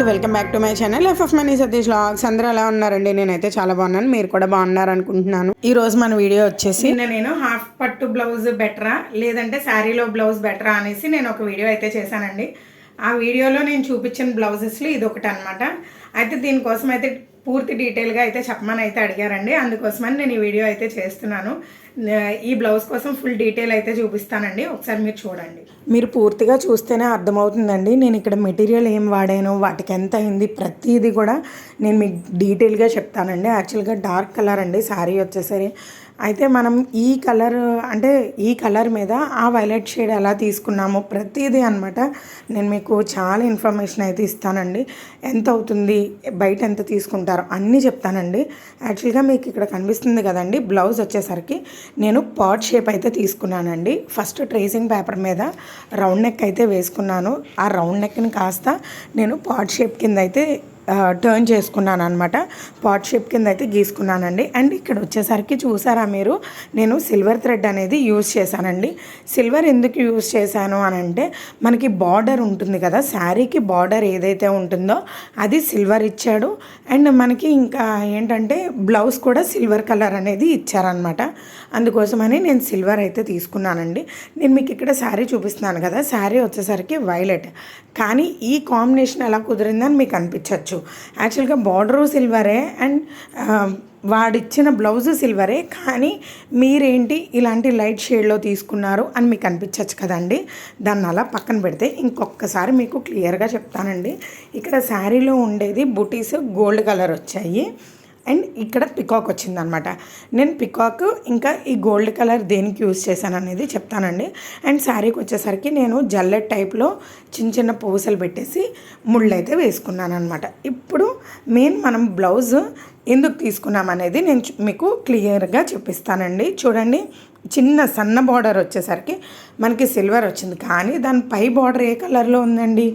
అందరికీ welcome back to my channel. FF money Satish logs. అందరూ ఎలా ఉన్నారండి? నేనైతే చాలా బాగున్నాను. మీరు కూడా బాగున్నారు అనుకుంటున్నాను. ఈ రోజు మన వీడియో వచ్చేసి నిన్న నేను హాఫ్ పట్టు బ్లౌజ్ బెటరా? లేదంటే శారీలో బ్లౌజ్ బెటరా అనేసి నేను ఒక వీడియో అయితే చేశానండి. ఆ వీడియోలో నేను చూపించిన బ్లౌజెస్లో ఇది ఒకటి అనమాట అయితే దీనికోసం అయితే పూర్తి డీటెయిల్గా అయితే చెప్పమని అయితే అడిగారండి. అందుకోసమని నేను ఈ వీడియో అయితే చేస్తున్నాను. ఈ బ్లౌజ్ కోసం ఫుల్ డీటెయిల్ అయితే చూపిస్తానండి. ఒకసారి మీరు చూడండి. మీరు పూర్తిగా చూస్తేనే అర్థమవుతుందండి. నేను ఇక్కడ మెటీరియల్ ఏం వాడాను వాటికి ఎంత అయింది ప్రతిదీ కూడా నేను మీకు డీటెయిల్గా చెప్తానండి. యాక్చువల్గా డార్క్ కలర్ అండి. శారీ వచ్చేసరి అయితే మనం ఈ కలర్ అంటే ఈ కలర్ మీద ఆ వైలెట్ షేడ్ ఎలా తీసుకున్నామో ప్రతిదీ అనమాట నేను మీకు చాలా ఇన్ఫర్మేషన్ అయితే ఇస్తానండి. ఎంత అవుతుంది బయట ఎంత తీసుకుంటారో అన్నీ చెప్తానండి. యాక్చువల్గా మీకు ఇక్కడ కనిపిస్తుంది కదండి బ్లౌజ్ వచ్చేసరికి నేను పాట్ షేప్ అయితే తీసుకున్నానండి. ఫస్ట్ ట్రేసింగ్ పేపర్ మీద రౌండ్ నెక్ అయితే వేసుకున్నాను. ఆ రౌండ్ నెక్ని కాస్త నేను పాట్ షేప్ కింద అయితే టర్న్ చేసుకున్నాను అనమాట పాట్ షేప్ కింద అయితే గీసుకున్నానండి. అండ్ ఇక్కడ వచ్చేసరికి చూసారా మీరు? నేను సిల్వర్ థ్రెడ్ అనేది యూజ్ చేశానండి. సిల్వర్ ఎందుకు యూజ్ చేశాను అని అంటే మనకి బార్డర్ ఉంటుంది కదా శారీకి బార్డర్ ఏదైతే ఉంటుందో అది సిల్వర్ ఇచ్చాడు. అండ్ మనకి ఇంకా ఏంటంటే బ్లౌజ్ కూడా సిల్వర్ కలర్ అనేది ఇచ్చారనమాట అందుకోసమని నేను సిల్వర్ అయితే తీసుకున్నానండి. నేను మీకు ఇక్కడ శారీ చూపిస్తున్నాను కదా శారీ వచ్చేసరికి వైలెట్ కానీ ఈ కాంబినేషన్ ఎలా కుదిరిందని మీకు అనిపించవచ్చు యాక్చువల్గా బార్డరు సిల్వరే అండ్ వాడిచ్చిన బ్లౌజ్ సిల్వరే కానీ మీరేంటి ఇలాంటి లైట్ షేడ్లో తీసుకున్నారు అని మీకు అనిపించవచ్చు కదండి. దాన్ని అలా పక్కన పెడితే ఇంకొకసారి మీకు క్లియర్గా చెప్తానండి. ఇక్కడ శారీలో ఉండేది బుటీస్ గోల్డ్ కలర్ వచ్చాయి. అండ్ ఇక్కడ పికాక్ వచ్చిందనమాట. నేను పికాక్ ఇంకా ఈ గోల్డ్ కలర్ దేనికి యూస్ చేశాను అనేది చెప్తానండి. అండ్ శారీకి వచ్చేసరికి నేను జల్లెట్ టైప్లో చిన్న చిన్న పూసలు పెట్టేసి ముళ్ళు అయితే వేసుకున్నాను అనమాట ఇప్పుడు మెయిన్ మనం బ్లౌజ్ ఎందుకు తీసుకున్నాం అనేది నేను మీకు క్లియర్గా చూపిస్తానండి. చూడండి చిన్న సన్న బార్డర్ వచ్చేసరికి మనకి సిల్వర్ వచ్చింది. కానీ దాని పై బార్డర్ ఏ కలర్లో ఉందండి?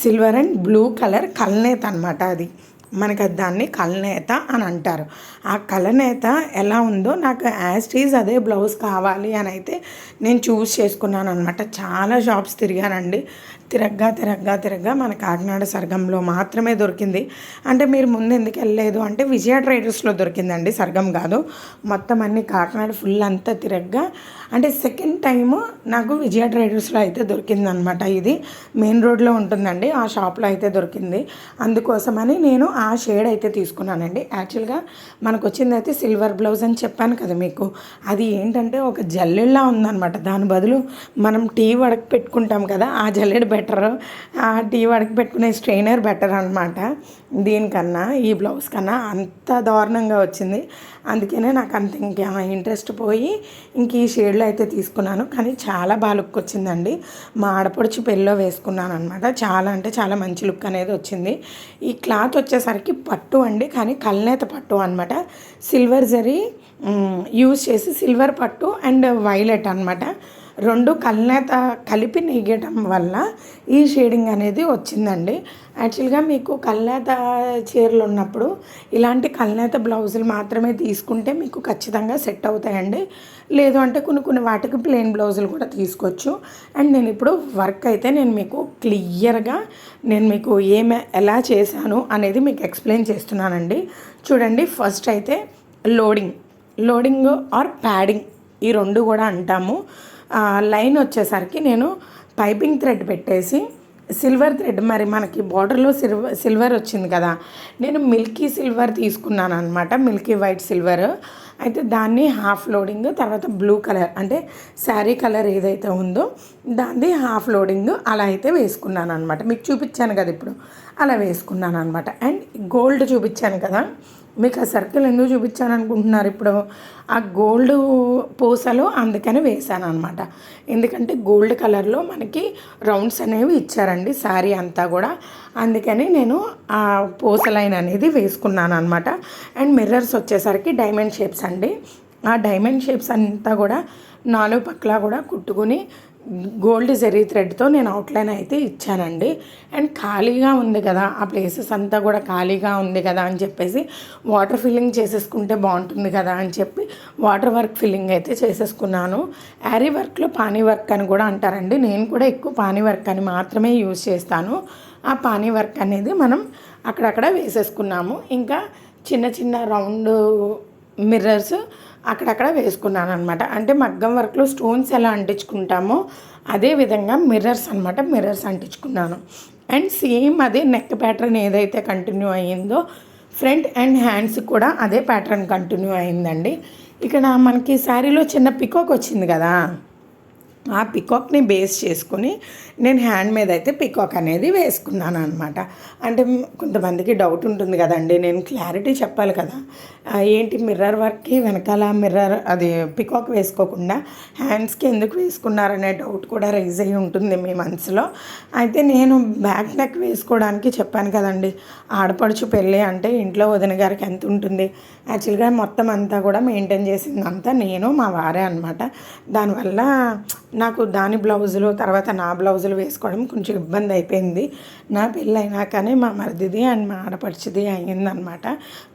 సిల్వర్ అండ్ బ్లూ కలర్ కల్నేత్ అనమాట అది. మనకి అది దాన్ని కలనేత అని అంటారు. ఆ కలనేత ఎలా ఉందో నాకు యాస్టీజ్ అదే బ్లౌజ్ కావాలి అని అయితే నేను చూస్ చేసుకున్నాను అనమాట చాలా షాప్స్ తిరిగానండి. తిరగ్గా తిరగ్గా తిరగ్గా మన కాకినాడ సర్గంలో మాత్రమే దొరికింది. అంటే మీరు ముందు ఎందుకు వెళ్ళలేదు? అంటే విజయ ట్రేడర్స్లో దొరికిందండి సర్గం కాదు. మొత్తం అన్ని కాకినాడ ఫుల్ అంతా తిరగ్గా. అంటే సెకండ్ టైము నాకు విజయ ట్రేడర్స్లో అయితే దొరికిందనమాట ఇది. మెయిన్ రోడ్లో ఉంటుందండి ఆ షాప్లో అయితే దొరికింది. అందుకోసమని నేను ఆ షేడ్ అయితే తీసుకున్నానండి. యాక్చువల్గా మనకు వచ్చింది అయితే సిల్వర్ బ్లౌజ్ అని చెప్పాను కదా మీకు. అది ఏంటంటే ఒక జల్లెడ్లా ఉందనమాట. దాని బదులు మనం టీ వడక పెట్టుకుంటాం కదా ఆ జల్లెడ బెటర్ ఆ టీ వాడికి పెట్టుకునే స్ట్రైనర్ బెటర్ అనమాట దీనికన్నా ఈ బ్లౌజ్ కన్నా అంత దారుణంగా వచ్చింది. అందుకనే నాకు అంత ఇంకా ఇంట్రెస్ట్ పోయి ఇంక ఈ షేడ్లో అయితే తీసుకున్నాను. కానీ చాలా బాగా లుక్ వచ్చిందండి. మా ఆడపడుచు పెళ్ళిలో వేసుకున్నాను అనమాట చాలా అంటే చాలా మంచి లుక్ అనేది వచ్చింది. ఈ క్లాత్ వచ్చేసరికి పట్టు అండి. కానీ కల్నేత పట్టు అనమాట సిల్వర్ జరీ యూజ్ చేసి సిల్వర్ పట్టు అండ్ వైలెట్ అనమాట రెండు కల్నేత కలిపి నెగ్గటం వల్ల ఈ షేడింగ్ అనేది వచ్చిందండి. యాక్చువల్గా మీకు కల్నేత చీరలు ఉన్నప్పుడు ఇలాంటి కల్నేత బ్లౌజులు మాత్రమే తీసుకుంటే మీకు ఖచ్చితంగా సెట్ అవుతాయండి. లేదు అంటే కొన్ని కొన్ని వాటికి ప్లెయిన్ బ్లౌజులు కూడా తీసుకోవచ్చు. అండ్ నేను ఇప్పుడు వర్క్ అయితే నేను మీకు క్లియర్గా నేను మీకు ఏమే ఎలా చేశాను అనేది మీకు ఎక్స్ప్లెయిన్ చేస్తున్నానండి. చూడండి ఫస్ట్ అయితే లోడింగ్. Loading are padding. ఈ రెండు కూడా అంటాము. లైన్ వచ్చేసరికి నేను పైపింగ్ థ్రెడ్ పెట్టేసి సిల్వర్ థ్రెడ్ మరి మనకి బార్డర్లో సిల్వర్ సిల్వర్ వచ్చింది కదా నేను మిల్కీ సిల్వర్ తీసుకున్నాను అనమాట మిల్కీ వైట్ సిల్వర్. అయితే దాన్ని హాఫ్ లోడింగ్ తర్వాత బ్లూ కలర్ అంటే శారీ కలర్ ఏదైతే ఉందో దాన్ని హాఫ్ లోడింగ్ అలా అయితే వేసుకున్నాను అనమాట మీకు చూపించాను కదా ఇప్పుడు అలా వేసుకున్నాను అనమాట అండ్ గోల్డ్ చూపించాను కదా మీకు ఆ సర్కిల్ ఎందుకు చూపించాను అనుకుంటున్నారు ఇప్పుడు ఆ గోల్డ్ పూసలు అందుకని వేసాను అనమాట ఎందుకంటే గోల్డ్ కలర్లో మనకి రౌండ్స్ అనేవి ఇచ్చారండి శారీ అంతా కూడా. అందుకని నేను ఆ పూస లైన్ అనేది వేసుకున్నాను అనమాట అండ్ మిర్రర్స్ వచ్చేసరికి డైమండ్ షేప్స్ అండి. ఆ డైమండ్ షేప్స్ అంతా కూడా నాలుగు పక్కల కూడా కుట్టుకుని గోల్డ్ జెరీ థ్రెడ్తో నేను అవుట్లైన్ అయితే ఇచ్చానండి. అండ్ ఖాళీగా ఉంది కదా ఆ ప్లేసెస్ అంతా కూడా ఖాళీగా ఉంది కదా అని చెప్పేసి వాటర్ ఫిల్లింగ్ చేసేసుకుంటే బాగుంటుంది కదా అని చెప్పి వాటర్ వర్క్ ఫిల్లింగ్ అయితే చేసేసుకున్నాను. యారీ వర్క్లో పానీ వర్క్ అని కూడా అంటారండి. నేను కూడా ఎక్కువ పానీ వర్క్ అని మాత్రమే యూజ్ చేస్తాను. ఆ పానీ వర్క్ అనేది మనం అక్కడక్కడ వేసేసుకున్నాము. ఇంకా చిన్న చిన్న రౌండ్ మిర్రర్స్ అక్కడక్కడ వేసుకున్నాను అనమాట అంటే మగ్గం వర్క్లో స్టోన్స్ ఎలా అంటించుకుంటామో అదే విధంగా మిర్రర్స్ అనమాట మిర్రర్స్ అంటించుకున్నాను. అండ్ సేమ్ అదే నెక్ ప్యాటర్న్ ఏదైతే కంటిన్యూ అయ్యిందో ఫ్రంట్ అండ్ హ్యాండ్స్ కూడా అదే ప్యాటర్న్ కంటిన్యూ అయిందండి ఇక్కడ మనకి శారీలో చిన్న పికాక్ వచ్చింది కదా? ఆ పికాక్ని బేస్ చేసుకుని నేను హ్యాండ్ మీద అయితే పికాక్ అనేది వేసుకున్నాను అనమాట అంటే కొంతమందికి డౌట్ ఉంటుంది కదండి నేను క్లారిటీ చెప్పాలి కదా. ఏంటి మిర్రర్ వర్క్కి వెనకాల మిర్రర్ అది పికాక్ వేసుకోకుండా హ్యాండ్స్కి ఎందుకు వేసుకున్నారనే డౌట్ కూడా రైజ్ అయ్యి ఉంటుంది మీ మనసులో. అయితే నేను బ్యాక్ నెక్ వేసుకోవడానికి చెప్పాను కదండి ఆడపడుచు పెళ్ళి అంటే ఇంట్లో వదిన గారికి ఎంత ఉంటుంది? యాక్చువల్గా మొత్తం అంతా కూడా మెయింటైన్ చేసిందంతా నేను మా వారే అనమాట దానివల్ల నాకు దాని బ్లౌజులు తర్వాత నా బ్లౌజులు వేసుకోవడం కొంచెం ఇబ్బంది అయిపోయింది. నా పెళ్ళైనా కానీ మా మరిదిది అండ్ మా ఆడపడిచిది అయ్యిందనమాట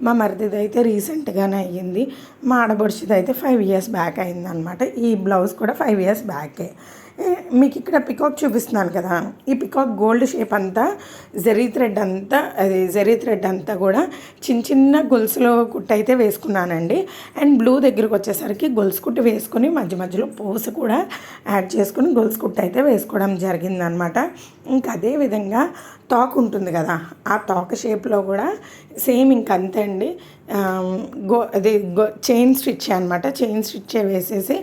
మా మరిదిది అయితే రీసెంట్గానే అయ్యింది. మా ఆడపడిచిది అయితే ఫైవ్ ఇయర్స్ బ్యాక్ అయిందనమాట ఈ బ్లౌజ్ కూడా ఫైవ్ ఇయర్స్ బ్యాకే. మీకు ఇక్కడ పికాక్ చూపిస్తున్నాను కదా. ఈ పికాక్ గోల్డ్ షేప్ అంతా జరీ థ్రెడ్ అంతా అది జరీ థ్రెడ్ అంతా కూడా చిన్న చిన్న గొలుసులో కుట్టు అయితే వేసుకున్నానండి. అండ్ బ్లూ దగ్గరికి వచ్చేసరికి గొలుసు కుట్టు వేసుకొని మధ్య మధ్యలో పూస కూడా యాడ్ చేసుకుని గొలుసు కుట్టు అయితే వేసుకోవడం జరిగిందనమాట. ఇంకా అదే విధంగా తాక్ ఉంటుంది కదా ఆ తాక్ షేప్లో కూడా సేమ్ ఇంక అంతే అండి. గో అది గో చైన్ స్టిచ్ అనమాట చైన్ స్టిచ్ వేసేసి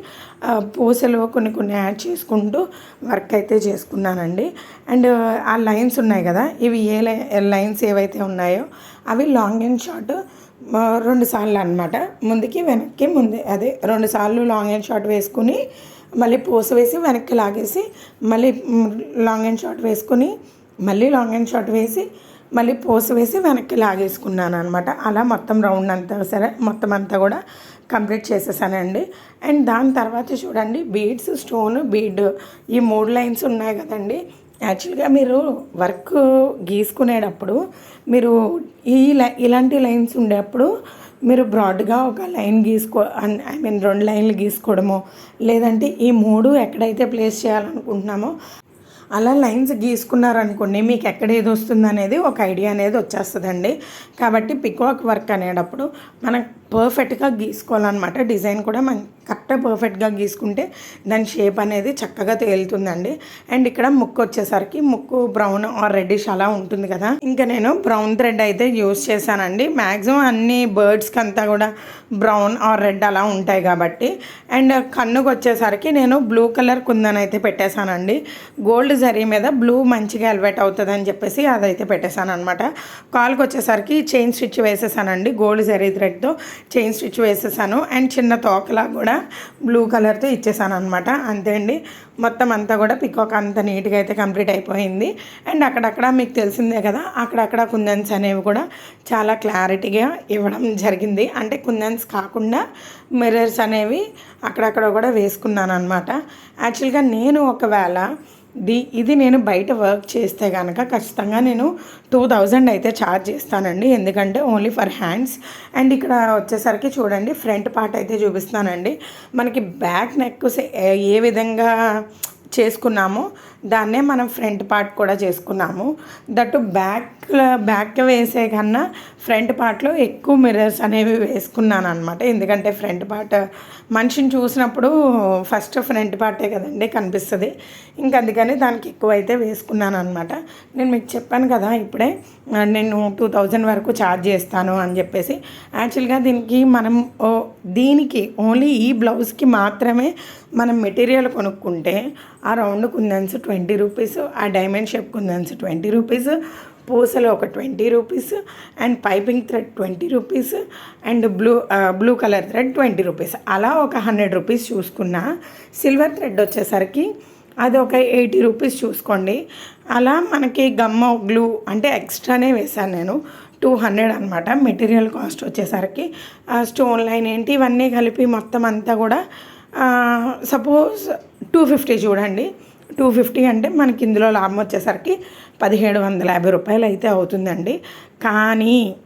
పూసలు కొన్ని కొన్ని యాడ్ చేసుకుంటూ వర్క్ అయితే చేసుకున్నానండి. అండ్ ఆ లైన్స్ ఉన్నాయి కదా ఇవి ఏ లైన్స్ ఏవైతే ఉన్నాయో అవి లాంగ్ అండ్ షార్ట్ రెండు సార్లు అనమాట ముందుకి వెనక్కి ముందు అదే రెండు సార్లు లాంగ్ అండ్ షార్ట్ వేసుకుని మళ్ళీ పూస వేసి వెనక్కి లాగేసి మళ్ళీ లాంగ్ అండ్ షార్ట్ వేసుకుని మళ్ళీ లాంగ్ అండ్ షార్ట్ వేసి మళ్ళీ పోసి వేసి వెనక్కి లాగేసుకున్నాను అనమాట అలా మొత్తం రౌండ్ అంతా సరే మొత్తం అంతా కూడా కంప్లీట్ చేసేసానండి. అండ్ దాని తర్వాత చూడండి బీడ్స్ స్టోన్ బీడ్ ఈ మూడు లైన్స్ ఉన్నాయి కదండి. యాక్చువల్గా మీరు వర్క్ గీసుకునేటప్పుడు మీరు ఈ లై- ఇలాంటి లైన్స్ ఉండేటప్పుడు మీరు బ్రాడ్గా ఒక లైన్ గీసుకో ఐ మీన్ రెండు లైన్లు గీసుకోవడమో లేదంటే ఈ మూడు ఎక్కడైతే ప్లేస్ చేయాలనుకుంటున్నామో అలా లైన్స్ గీసుకున్నారనుకోండి మీకు ఎక్కడ ఏది వస్తుంది అనేది ఒక ఐడియా అనేది వచ్చేస్తుందండి. కాబట్టి పికాక్ వర్క్ అనేటప్పుడు మనకు పర్ఫెక్ట్గా గీసుకోవాలన్నమాట. డిజైన్ కూడా మన కరెక్ట్గా పర్ఫెక్ట్గా గీసుకుంటే దాని షేప్ అనేది చక్కగా తేలుతుందండి. అండ్ ఇక్కడ ముక్కు వచ్చేసరికి ముక్కు బ్రౌన్ ఆర్ రెడ్డిష్ అలా ఉంటుంది కదా. ఇంకా నేను బ్రౌన్ థ్రెడ్ అయితే యూస్ చేశానండి. మ్యాక్సిమం అన్ని బర్డ్స్కి అంతా కూడా బ్రౌన్ ఆర్ రెడ్ అలా ఉంటాయి కాబట్టి. అండ్ కన్నుకు వచ్చేసరికి నేను బ్లూ కలర్ కుందన్ అయితే పెట్టేశానండి. గోల్డ్ జరీ మీద బ్లూ మంచిగా ఎలివేట్ అవుతుందని చెప్పేసి అదైతే పెట్టేశాను అనమాట కాల్కి వచ్చేసరికి చైన్ స్టిచ్ వేసేసానండి గోల్డ్ జరీ థ్రెడ్తో. చైన్ స్టిచ్ వేసేసాను. అండ్ చిన్న తోకలా కూడా బ్లూ కలర్తో ఇచ్చేసాను అనమాట అంతే అండి. మొత్తం అంతా కూడా పికాక్ అంత నీట్గా అయితే కంప్లీట్ అయిపోయింది. అండ్ అక్కడక్కడ మీకు తెలిసిందే కదా అక్కడక్కడ కుందన్స్ అనేవి కూడా చాలా క్లారిటీగా ఇవ్వడం జరిగింది. అంటే కుందన్స్ కాకుండా మిర్రర్స్ అనేవి అక్కడక్కడ కూడా వేసుకున్నాను అనమాట యాక్చువల్గా నేను ఒకవేళ ది ఇది నేను బయట వర్క్ చేస్తే కనుక ఖచ్చితంగా నేను టూ థౌజండ్ అయితే ఛార్జ్ చేస్తానండి. ఎందుకంటే ఓన్లీ ఫర్ హ్యాండ్స్ అండ్ ఇక్కడ వచ్చేసరికి చూడండి ఫ్రంట్ పార్ట్ అయితే చూపిస్తానండి. మనకి బ్యాక్ నెక్ ఏ విధంగా చేసుకున్నామో దాన్నే మనం ఫ్రంట్ పార్ట్ కూడా చేసుకున్నాము. దట్టు బ్యాక్ బ్యాక్ వేసే కన్నా ఫ్రంట్ పార్ట్లో ఎక్కువ మిర్రర్స్ అనేవి వేసుకున్నాను అనమాట ఎందుకంటే ఫ్రంట్ పార్ట్ మనిషిని చూసినప్పుడు ఫస్ట్ ఫ్రంట్ పార్టే కదండి కనిపిస్తుంది. ఇంకా అందుకని దానికి ఎక్కువ అయితే వేసుకున్నాను అనమాట నేను మీకు చెప్పాను కదా ఇప్పుడే నేను టూ థౌజండ్ వరకు ఛార్జ్ చేస్తాను అని చెప్పేసి. యాక్చువల్గా దీనికి మనం ఓ దీనికి ఓన్లీ ఈ బ్లౌజ్కి మాత్రమే మనం మెటీరియల్ కొనుక్కుంటే ఆ రౌండ్ కుందన్స్ ట్వంటీ ట్వంటీ రూపీస్ ఆ డైమండ్ షేప్ కుందన్స్ ట్వంటీ రూపీస్ పూసలు ఒక twenty rupees and piping thread twenty rupees and blue blue colour thread twenty rupees. అలా ఒక హండ్రెడ్ రూపీస్ చూసుకున్నా సిల్వర్ థ్రెడ్ వచ్చేసరికి అది ఒక ఎయిటీ రూపీస్ చూసుకోండి. అలా మనకి గమ్మ గ్లూ అంటే ఎక్స్ట్రానే వేశాను నేను టూ హండ్రెడ్ అనమాట మెటీరియల్ కాస్ట్ వచ్చేసరికి ఆ స్టోన్ లైన్ ఏంటి ఇవన్నీ కలిపి మొత్తం అంతా కూడా సపోజ్ టూ ఫిఫ్టీ చూడండి. టూ ఫిఫ్టీ అంటే మనకి ఇందులో లాభం వచ్చేసరికి పదిహేడు వందల యాభై రూపాయలు అయితే అవుతుందండి. కానీ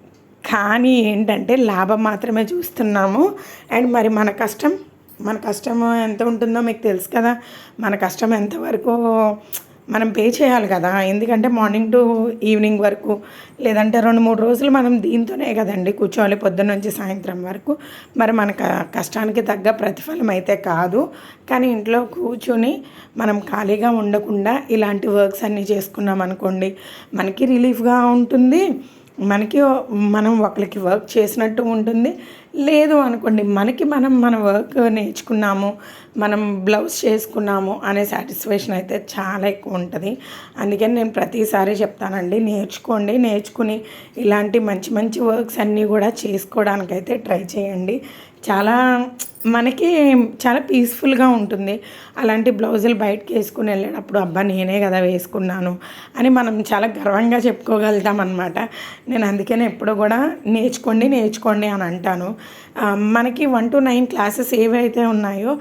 కానీ ఏంటంటే లాభం మాత్రమే చూస్తున్నాము. అండ్ మరి మన కష్టం మన కష్టం ఎంత ఉంటుందో మీకు తెలుసు కదా. మన కష్టం ఎంతవరకు మనం పే చేయాలి కదా. ఎందుకంటే మార్నింగ్ టు ఈవినింగ్ వరకు లేదంటే రెండు మూడు రోజులు మనం దీంతోనే కదండి కూర్చోవాలి పొద్దున్న నుంచి సాయంత్రం వరకు. మరి మన క- కష్టానికి తగ్గ ప్రతిఫలం అయితే కాదు. కానీ ఇంట్లో కూర్చొని మనం ఖాళీగా ఉండకుండా ఇలాంటి వర్క్స్ అన్నీ చేసుకున్నాం అనుకోండి మనకి రిలీఫ్గా ఉంటుంది. మనకి మనం ఒకరికి వర్క్ చేసినట్టు ఉంటుంది. లేదు అనుకోండి మనకి మనం మన వర్క్ నేర్చుకున్నాము మనం బ్లౌజ్ చేసుకున్నాము అనే సాటిస్ఫాక్షన్ అయితే చాలా ఎక్కువ ఉంటుంది. అందుకని నేను ప్రతిసారి చెప్తానండి నేర్చుకోండి నేర్చుకుని ఇలాంటి మంచి మంచి వర్క్స్ అన్నీ కూడా చేసుకోవడానికైతే ట్రై చేయండి. చాలా మనకి చాలా పీస్ఫుల్గా ఉంటుంది. అలాంటి బ్లౌజులు బయటకు వేసుకుని వెళ్ళేటప్పుడు అబ్బా నేనే కదా వేసుకున్నాను అని మనం చాలా గర్వంగా చెప్పుకోగలుగుతాం అనమాట నేను అందుకనే ఎప్పుడు కూడా నేర్చుకోండి నేర్చుకోండి అని అంటాను. మనకి వన్ టు నైన్ క్లాసెస్ ఏవైతే ఉన్నాయో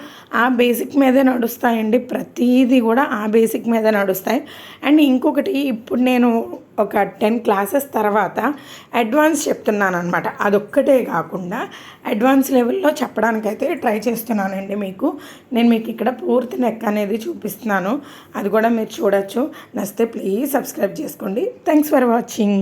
ఆ బేసిక్ మీదే నడుస్తాయండి. ప్రతిదీ కూడా ఆ బేసిక్ మీదే నడుస్తాయి. అండ్ ఇంకొకటి ఇప్పుడు నేను ఒక టెన్ క్లాసెస్ తర్వాత అడ్వాన్స్ చెప్తున్నాను అనమాట అదొక్కటే కాకుండా అడ్వాన్స్ లెవెల్లో చెప్పడానికైతే ట్రై చేస్తున్నానండి మీకు. నేను మీకు ఇక్కడ పూర్తి నెక్ అనేది చూపిస్తున్నాను. అది కూడా మీరు చూడొచ్చు. నచ్చితే ప్లీజ్ సబ్స్క్రైబ్ చేసుకోండి. Thanks for watching